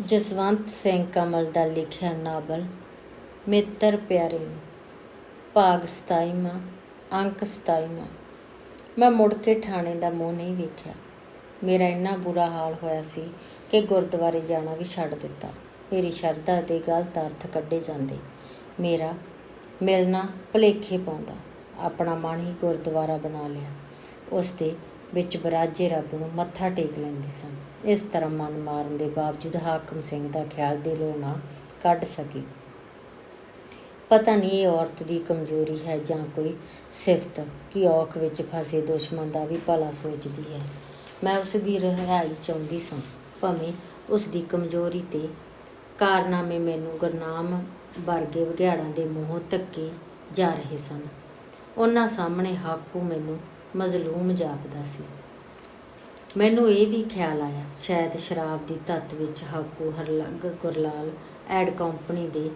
ਜਸਵੰਤ ਸਿੰਘ ਕਮਲ ਦਾ ਲਿਖਿਆ ਨਾਵਲ, ਮਿੱਤਰ ਪਿਆਰੇ ਨੂੰ ਭਾਗ 27ਵਾਂ ਅੰਕ 27ਵਾਂ ਮੈਂ ਮੁੜ ਕੇ ਥਾਣੇ ਦਾ ਮੂੰਹ ਨਹੀਂ ਵੇਖਿਆ। ਮੇਰਾ ਇੰਨਾ ਬੁਰਾ ਹਾਲ ਹੋਇਆ ਸੀ ਕਿ ਗੁਰਦੁਆਰੇ ਜਾਣਾ ਵੀ ਛੱਡ ਦਿੱਤਾ। ਮੇਰੀ ਸ਼ਰਧਾ ਦੇ ਗਲਤ ਅਰਥ ਕੱਢੇ ਜਾਂਦੇ। ਮੇਰਾ ਮਿਲਣਾ ਭਲੇਖੇ ਪਾਉਂਦਾ। ਆਪਣਾ ਮਨ ਹੀ ਗੁਰਦੁਆਰਾ ਬਣਾ ਲਿਆ। ਉਸ ਦੇ ਵਿੱਚ ਬਰਾਜੇ ਰੱਬ ਨੂੰ ਮੱਥਾ ਟੇਕ ਲੈਂਦੇ ਸਨ। ਇਸ ਤਰ੍ਹਾਂ ਮਨ ਮਾਰਨ ਦੇ ਬਾਵਜੂਦ ਹਾਕਮ ਸਿੰਘ ਦਾ ਖਿਆਲ ਦਿਲੋਂ ਨਾ ਕੱਢ ਸਕੀ। ਪਤਾ ਨਹੀਂ ਇਹ ਔਰਤ ਦੀ ਕਮਜ਼ੋਰੀ ਹੈ ਜਾਂ ਕੋਈ ਸਿਫਤ, ਕਿ ਔਖ ਵਿੱਚ ਫਸੇ ਦੁਸ਼ਮਣ ਦਾ ਵੀ ਭਲਾ ਸੋਚਦੀ ਹੈ। ਮੈਂ ਉਸ ਦੀ ਰਿਹਾਈ ਚਾਹੁੰਦੀ ਸਾਂ, ਭਾਵੇਂ ਉਸ ਦੀ ਕਮਜ਼ੋਰੀ ਤੇ ਕਾਰਨਾਮੇ ਮੈਨੂੰ ਗੁਰਨਾਮ ਵਰਗੇ ਵਿਗਿਆੜਾਂ ਦੇ ਮੂੰਹੋਂ ਧੱਕੇ ਜਾ ਰਹੇ ਸਨ। ਉਹਨਾਂ ਸਾਹਮਣੇ ਹਾਕੂ ਮੈਨੂੰ ਮਜ਼ਲੂਮ ਜਾਪਦਾ ਸੀ। ਮੈਨੂੰ ਇਹ ਵੀ ਖਿਆਲ ਆਇਆ, ਸ਼ਾਇਦ ਸ਼ਰਾਬ ਦੀ ਤੱਤ ਵਿੱਚ ਹਾਕੂ ਹਰਲੰਗ ਗੁਰਲਾਲ ਐਡ ਕੰਪਨੀ ਦੇ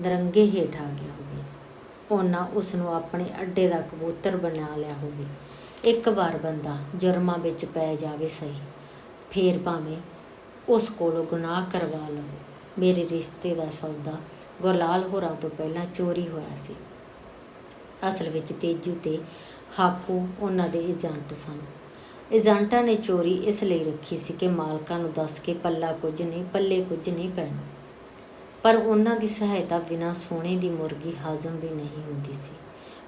ਦਰੰਗੇ ਹੇਠ ਆ ਗਿਆ ਹੋਵੇ। ਉਹਨਾਂ ਉਸ ਨੂੰ ਆਪਣੇ ਅੱਡੇ ਦਾ ਕਬੂਤਰ ਬਣਾ ਲਿਆ ਹੋਵੇ। ਇੱਕ ਵਾਰ ਬੰਦਾ ਜੁਰਮਾਂ ਵਿੱਚ ਪੈ ਜਾਵੇ ਸਹੀ, ਫੇਰ ਭਾਵੇਂ ਉਸ ਕੋਲੋਂ ਗੁਨਾਹ ਕਰਵਾ ਲਵੇ। ਮੇਰੇ ਰਿਸ਼ਤੇ ਦਾ ਸੌਦਾ ਗੁਰਲਾਲ ਹੋਰਾਂ ਤੋਂ ਪਹਿਲਾਂ ਚੋਰੀ ਹੋਇਆ ਸੀ। ਅਸਲ ਵਿੱਚ ਤੇਜੂ ਤੇ ਹਾਕੂ ਉਹਨਾਂ ਦੇ ਏਜੰਟ ਸਨ। ਏਜੰਟਾਂ ਨੇ ਚੋਰੀ ਇਸ ਲਈ ਰੱਖੀ ਸੀ ਕਿ ਮਾਲਕਾਂ ਨੂੰ ਦੱਸ ਕੇ ਪੱਲਾ ਕੁਝ ਨਹੀਂ, ਪੱਲੇ ਕੁਝ ਨਹੀਂ ਪੈਣਾ। ਪਰ ਉਹਨਾਂ ਦੀ ਸਹਾਇਤਾ ਬਿਨਾਂ ਸੋਨੇ ਦੀ ਮੁਰਗੀ ਹਾਜ਼ਮ ਵੀ ਨਹੀਂ ਹੁੰਦੀ ਸੀ।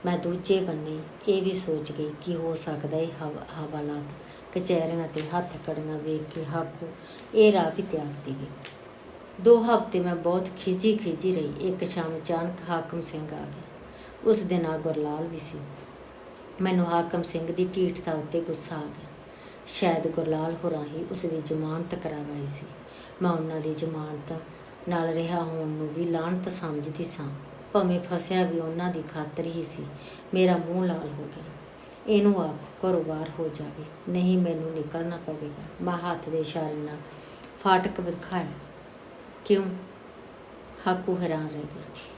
ਮੈਂ ਦੂਜੇ ਬੰਨੇ ਇਹ ਵੀ ਸੋਚ ਗਈ ਕਿ ਹੋ ਸਕਦਾ ਇਹ ਹਵ- ਹਵਾਲਾਤ, ਕਚਹਿਰੀਆਂ ਤੇ ਹੱਥ ਕੜੀਆਂ ਵੇਖ ਕੇ ਹਾਕੂ ਇਹ ਰਾਹ ਵੀ ਤਿਆਗ ਦੇਵੇ। ਦੋ ਹਫ਼ਤੇ ਮੈਂ ਬਹੁਤ ਖਿਜੀ ਖਿਜੀ ਰਹੀ। ਇੱਕ ਸ਼ਾਮ ਅਚਾਨਕ ਹਾਕਮ ਸਿੰਘ ਆ ਗਿਆ। ਉਸ ਦੇ ਨਾਲ ਗੁਰਲਾਲ ਵੀ ਸੀ। ਮੈਨੂੰ ਹਾਕਮ ਸਿੰਘ ਦੀ ਢੀਠਤਾ ਉੱਤੇ ਗੁੱਸਾ ਆ ਗਿਆ। ਸ਼ਾਇਦ ਗੁਰਲਾਲ ਹੋਰਾਂ ਹੀ ਉਸ ਦੀ ਜ਼ਮਾਨਤ ਕਰਾਵਾਈ ਸੀ। ਮੈਂ ਉਹਨਾਂ ਦੀ ਜ਼ਮਾਨਤ ਨਾਲ ਰਿਹਾ ਹੋਣ ਨੂੰ ਵੀ ਲਾਹਨਤ ਸਮਝਦੀ ਸਾਂ। ਭਾਵੇਂ ਫਸਿਆ ਵੀ ਉਹਨਾਂ ਦੀ ਖਾਤਰ ਹੀ ਸੀ। ਮੇਰਾ ਮੂੰਹ ਲਾਲ ਹੋ ਗਿਆ। ਇਹਨੂੰ ਆਪ ਘਰੋਂ ਬਾਹਰ ਹੋ ਜਾਵੇ। ਨਹੀਂ ਮੈਨੂੰ ਨਿਕਲਣਾ ਪਵੇਗਾ। ਮੈਂ ਹੱਥ ਦੇ ਇਸ਼ਾਰੇ ਨਾਲ ਫਾਟਕ ਵਿਖਾਇਆ। ਕਿਉਂ? ਹਾਕੂ ਹੈਰਾਨ ਰਹਿ ਗਿਆ।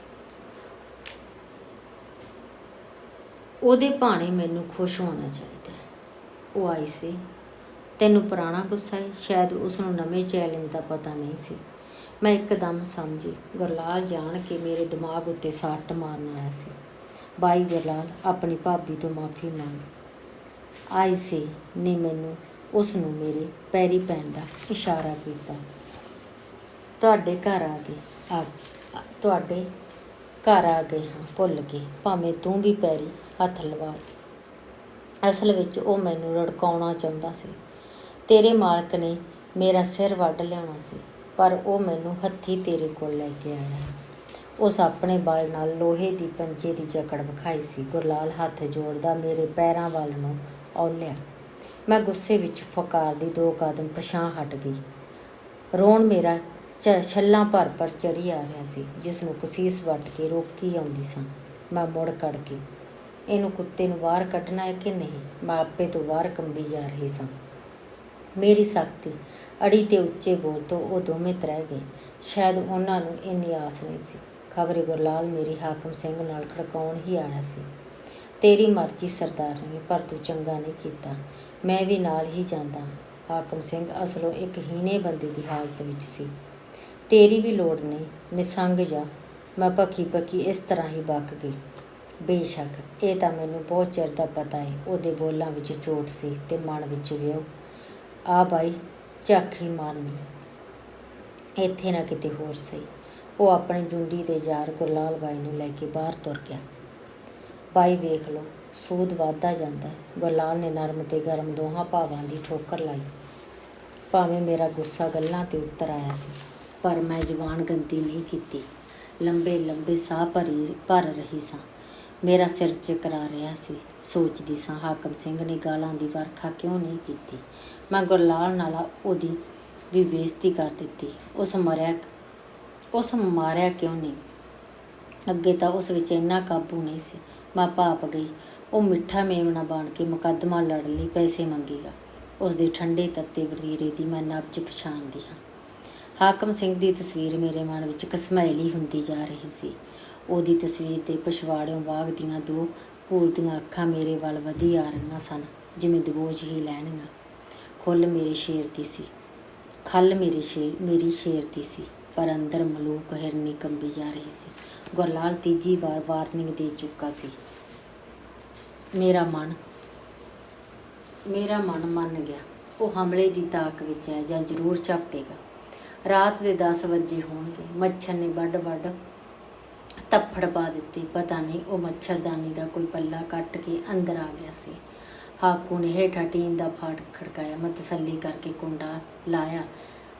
ਉਹਦੇ ਭਾਣੇ ਮੈਨੂੰ ਖੁਸ਼ ਹੋਣਾ ਚਾਹੀਦਾ ਉਹ ਆਈ ਸੀ। ਤੈਨੂੰ ਪੁਰਾਣਾ ਗੁੱਸਾ ਹੈ। ਸ਼ਾਇਦ ਉਸ ਨੂੰ ਨਵੇਂ ਚੈਲੰਜ ਦਾ ਪਤਾ ਨਹੀਂ ਸੀ। ਮੈਂ ਇੱਕਦਮ ਸਮਝੀ, ਗੁਰਲਾਲ ਜਾਣ ਕੇ ਮੇਰੇ ਦਿਮਾਗ ਉੱਤੇ ਸੱਟ ਮਾਰਨ ਆਇਆ ਸੀ। ਬਾਈ ਗੁਰਲਾਲ, ਆਪਣੀ ਭਾਬੀ ਤੋਂ ਮਾਫੀ ਮੰਗ। ਆਈ ਸੀ ਨੇ ਮੈਨੂੰ ਉਸ ਨੂੰ ਮੇਰੇ ਪੈਰੀ ਪੈਣ ਦਾ ਇਸ਼ਾਰਾ ਕੀਤਾ। ਤੁਹਾਡੇ ਘਰ ਆ ਗਏ। ਆ ਤੁਹਾਡੇ ਘਰ ਆ ਗਏ ਹਾਂ। ਭੁੱਲ ਕੇ ਭਾਵੇਂ ਤੂੰ ਵੀ ਪੈਰੀ ਹੱਥ ਲਵਾ ਅਸਲ ਵਿੱਚ ਉਹ ਮੈਨੂੰ ਰੜਕਾਉਣਾ ਚਾਹੁੰਦਾ ਸੀ। ਤੇਰੇ ਮਾਲਕ ਨੇ ਮੇਰਾ ਸਿਰ ਵੱਢ ਲਿਆਉਣਾ ਸੀ, ਪਰ ਉਹ ਮੈਨੂੰ ਹੱਥੀ ਤੇਰੇ ਕੋਲ ਲੈ ਕੇ ਆਇਆ। ਉਸ ਆਪਣੇ ਬਲ ਨਾਲ ਲੋਹੇ ਦੀ ਪੰਜੇ ਦੀ ਜਕੜ ਵਿਖਾਈ ਸੀ। ਗੁਰਲਾਲ ਹੱਥ ਜੋੜਦਾ ਮੇਰੇ ਪੈਰਾਂ ਵੱਲ ਨੂੰ ਔਲਿਆ। ਮੈਂ ਗੁੱਸੇ ਵਿੱਚ ਫਕਾਰ ਦੀ ਦੋ ਕਦਮ ਪਛਾਂ ਹਟ ਗਈ। ਰੋਣ ਮੇਰਾ ਚ- ਛੱਲਾਂ ਭਰ ਭਰ ਚੜੀ ਆ ਰਿਹਾ ਸੀ, ਜਿਸ ਨੂੰ ਕਸੀਸ ਵੱਟ ਕੇ ਰੋਕੀ ਆਉਂਦੀ ਸਾਂ। ਮੈਂ ਮੁੜ ਕੜ ਕੇ ਇਹਨੂੰ ਕੁੱਤੇ ਨੂੰ ਬਾਹਰ ਕੱਢਣਾ ਹੈ ਕਿ ਨਹੀਂ? ਮੈਂ ਆਪੇ ਤੋਂ ਬਾਹਰ ਕੰਬੀ ਜਾ ਰਹੀ ਸਾਂ। ਮੇਰੀ ਸਖਤੀ, ਅੜੀ ਤੇ ਉੱਚੇ ਬੋਲ ਤੋਂ ਉਹ ਦੋਵੇਂ ਤਰਹਿ ਗਏ। ਸ਼ਾਇਦ ਉਹਨਾਂ ਨੂੰ ਇੰਨੀ ਆਸ ਨਹੀਂ ਸੀ। ਖਬਰੇ ਗੁਰਲਾਲ ਮੇਰੀ ਹਾਕਮ ਸਿੰਘ ਨਾਲ ਖੜਕਾਉਣ ਹੀ ਆਇਆ ਸੀ। ਤੇਰੀ ਮਰਜ਼ੀ ਸਰਦਾਰਨੀ ਪਰ ਤੂੰ ਚੰਗਾ ਨਹੀਂ ਕੀਤਾ। ਮੈਂ ਵੀ ਨਾਲ ਹੀ ਜਾਂਦਾ ਹਾਕਮ ਸਿੰਘ ਅਸਲੋਂ ਇੱਕ ਹੀਨੇ ਬੰਦੇ ਦੀ ਹਾਲਤ ਵਿੱਚ ਸੀ। ਤੇਰੀ ਵੀ ਲੋੜ ਨਹੀਂ। ਨਿਸੰਗ ਜਾ। ਮੈਂ ਪੱਕੀ ਪੱਕੀ ਇਸ ਤਰ੍ਹਾਂ ਹੀ ਬੱਕ ਗਈ। ਬੇਸ਼ੱਕ, ਇਹ ਤਾਂ ਮੈਨੂੰ ਬਹੁਤ ਚਿਰ ਦਾ ਪਤਾ ਹੈ ਉਹਦੇ ਬੋਲਾਂ ਵਿੱਚ ਚੋਟ ਸੀ ਤੇ ਮਨ ਵਿੱਚ ਵਿਉ ਆ ਬਾਈ ਝਾਕੀ ਮਾਰਨੀ ਇੱਥੇ ਨਾ ਕਿਤੇ ਹੋਰ ਸਹੀ। ਉਹ ਆਪਣੀ ਜੁੰਡੀ ਦੇ ਯਾਰ ਗੁਰਲਾਲ ਬਾਈ ਨੂੰ ਲੈ ਕੇ ਬਾਹਰ ਤੁਰ ਗਿਆ। ਬਾਈ ਵੇਖ ਲਓ, ਸੂਦ ਵੱਧਦਾ ਜਾਂਦਾ। ਗੁਰਲਾਲ ਨੇ ਨਰਮ ਤੇ ਗਰਮ ਦੋਹਾਂ ਭਾਵਾਂ ਦੀ ਠੋਕਰ ਲਾਈ। ਭਾਵੇਂ ਮੇਰਾ ਗੁੱਸਾ ਗੱਲਾਂ ਤੇ ਉੱਤਰ ਆਇਆ ਸੀ, ਪਰ ਮੈਂ ਜ਼ੁਬਾਨ ਗੰਦੀ ਨਹੀਂ ਕੀਤੀ। ਲੰਬੇ ਲੰਬੇ ਸਾਹ ਭਰੀ ਭਰ ਰਹੀ ਸਾਂ। ਮੇਰਾ ਸਿਰ ਚਕਰਾ ਰਿਹਾ ਸੀ। ਸੋਚਦੀ ਸਾਂ, ਹਾਕਮ ਸਿੰਘ ਨੇ ਗਾਲਾਂ ਦੀ ਵਰਖਾ ਕਿਉਂ ਨਹੀਂ ਕੀਤੀ? ਮੈਂ ਗੁਰਲਾਲ ਨਾਲ ਉਹਦੀ ਵੀ ਬੇਇੱਜ਼ਤੀ ਕਰ ਦਿੱਤੀ। ਉਸ ਮਰਿਆ, ਉਸ ਮਾਰਿਆ ਕਿਉਂ ਨਹੀਂ? ਅੱਗੇ ਤਾਂ ਉਸ ਵਿੱਚ ਇੰਨਾ ਕਾਬੂ ਨਹੀਂ ਸੀ। ਮੈਂ ਭਾਪ ਗਈ। ਉਹ ਮਿੱਠਾ ਮੇਵਣਾ ਬਣ ਕੇ ਮੁਕੱਦਮਾ ਲੜਨ ਲਈ ਪੈਸੇ ਮੰਗੇਗਾ। ਉਸ ਦੇ ਠੰਡੇ ਤੱਤੇ ਵਰੀਰੇ ਦੀ ਮੈਂ ਨਬਜ ਪਛਾਣਦੀ ਹਾਂ। ਹਾਕਮ ਸਿੰਘ ਦੀ ਤਸਵੀਰ ਮੇਰੇ ਮਨ ਵਿੱਚ ਕਸਮੈਲੀ ਹੁੰਦੀ ਜਾ ਰਹੀ ਸੀ। ਉਹਦੀ ਤਸਵੀਰ ਦੇ ਪਛਵਾੜਿਓਂ ਵਾਗਦੀਆਂ ਦੋ ਪੂਰਦੀਆਂ ਅੱਖਾਂ ਮੇਰੇ ਵੱਲ ਵਧੀ ਆ ਰਹੀਆਂ ਸਨ, ਜਿਵੇਂ ਦਬੋਚ ਹੀ ਲੈਣੀਆਂ। ਖੁੱਲ ਮੇਰੇ ਸ਼ੇਰ ਦੀ ਸੀ। ਖੱਲ ਮੇਰੇ ਸ਼ੇਰ, ਮੇਰੀ ਸ਼ੇਰ ਦੀ ਸੀ, ਪਰ ਅੰਦਰ ਮਲੂਕ ਹਿਰਨੀ ਕੰਬੀ ਜਾ ਰਹੀ ਸੀ। ਗੁਰਲਾਲ ਤੀਜੀ ਵਾਰ ਵਾਰਨਿੰਗ ਦੇ ਚੁੱਕਾ ਸੀ। ਮੇਰਾ ਮਨ ਮੇਰਾ ਮਨ ਮੰਨ ਗਿਆ। ਉਹ ਹਮਲੇ ਦੀ ਤਾਕ ਵਿੱਚ ਹੈ ਜਾਂ ਜ਼ਰੂਰ ਝਪਟੇਗਾ। ਰਾਤ ਦੇ 10 ਵਜੇ ਹੋਣਗੇ। ਮੱਛਰ ਨੇ ਵੱਡ ਵੱਡ ਤੱਫੜ ਪਾ ਦਿੱਤੇ। ਪਤਾ ਨਹੀਂ ਉਹ ਮੱਛਰਦਾਨੀ ਦਾ ਕੋਈ ਪੱਲਾ ਕੱਟ ਕੇ ਅੰਦਰ ਆ ਗਿਆ ਸੀ। ਹਾਕੂ ਨੇ ਹੇਠਾਂ ਟੀਨ ਦਾ ਫਾਟ ਖੜਕਾਇਆ ਮੈਂ ਤਸੱਲੀ ਕਰਕੇ ਕੁੰਡਾ ਲਾਇਆ।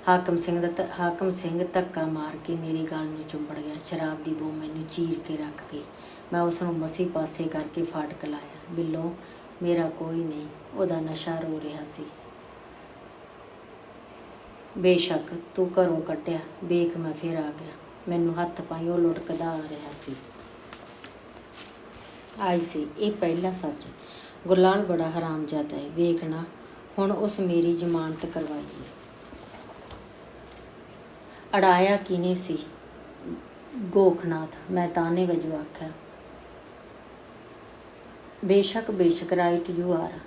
ਹਾਕਮ ਸਿੰਘ ਦਾ ਧ- ਹਾਕਮ ਸਿੰਘ ਧੱਕਾ ਮਾਰ ਕੇ ਮੇਰੀ ਗਾਲ ਨੂੰ ਚੁੰਬੜ ਗਿਆ। ਸ਼ਰਾਬ ਦੀ ਬੋ ਮੈਨੂੰ ਚੀਰ ਕੇ ਰੱਖ ਗਈ। ਮੈਂ ਉਸ ਨੂੰ ਮਸੀ ਪਾਸੇ ਕਰਕੇ ਫਾਟਕ ਲਾਇਆ ਬਿੱਲੋ, ਮੇਰਾ ਕੋਈ ਨਹੀਂ, ਉਹਦਾ ਨਸ਼ਾ ਰੋ ਰਿਹਾ ਸੀ। ਬੇਸ਼ੱਕ ਤੂੰ ਘਰੋਂ ਕੱਟਿਆ। ਵੇਖ ਮੈਂ ਫਿਰ ਆ ਗਿਆ। ਮੈਨੂੰ ਹੱਥ ਪਾਈ, ਉਹ ਲੁਟਕਦਾ ਆ ਰਿਹਾ ਸੀ। ਆਈ ਸੀ, ਇਹ ਪਹਿਲਾ ਸੱਚ। ਗੁਰਲਾਲ ਬੜਾ ਹਰਾਮਜ਼ਾਦਾ ਹੈ ਵੇਖਣਾ ਹੁਣ ਉਸ ਮੇਰੀ ਜ਼ਮਾਨਤ ਕਰਵਾਈ ਅੜਾਇਆ ਕਿਨੇ ਸੀ? ਗੋਖਨਾਥ, ਮੈਂ ਤਾਨੇ ਵਜੋਂ ਆਖਿਆ। ਬੇਸ਼ੱਕ ਬੇਸ਼ੱਕ, ਰਾਈਟ ਯੂ ਆਰ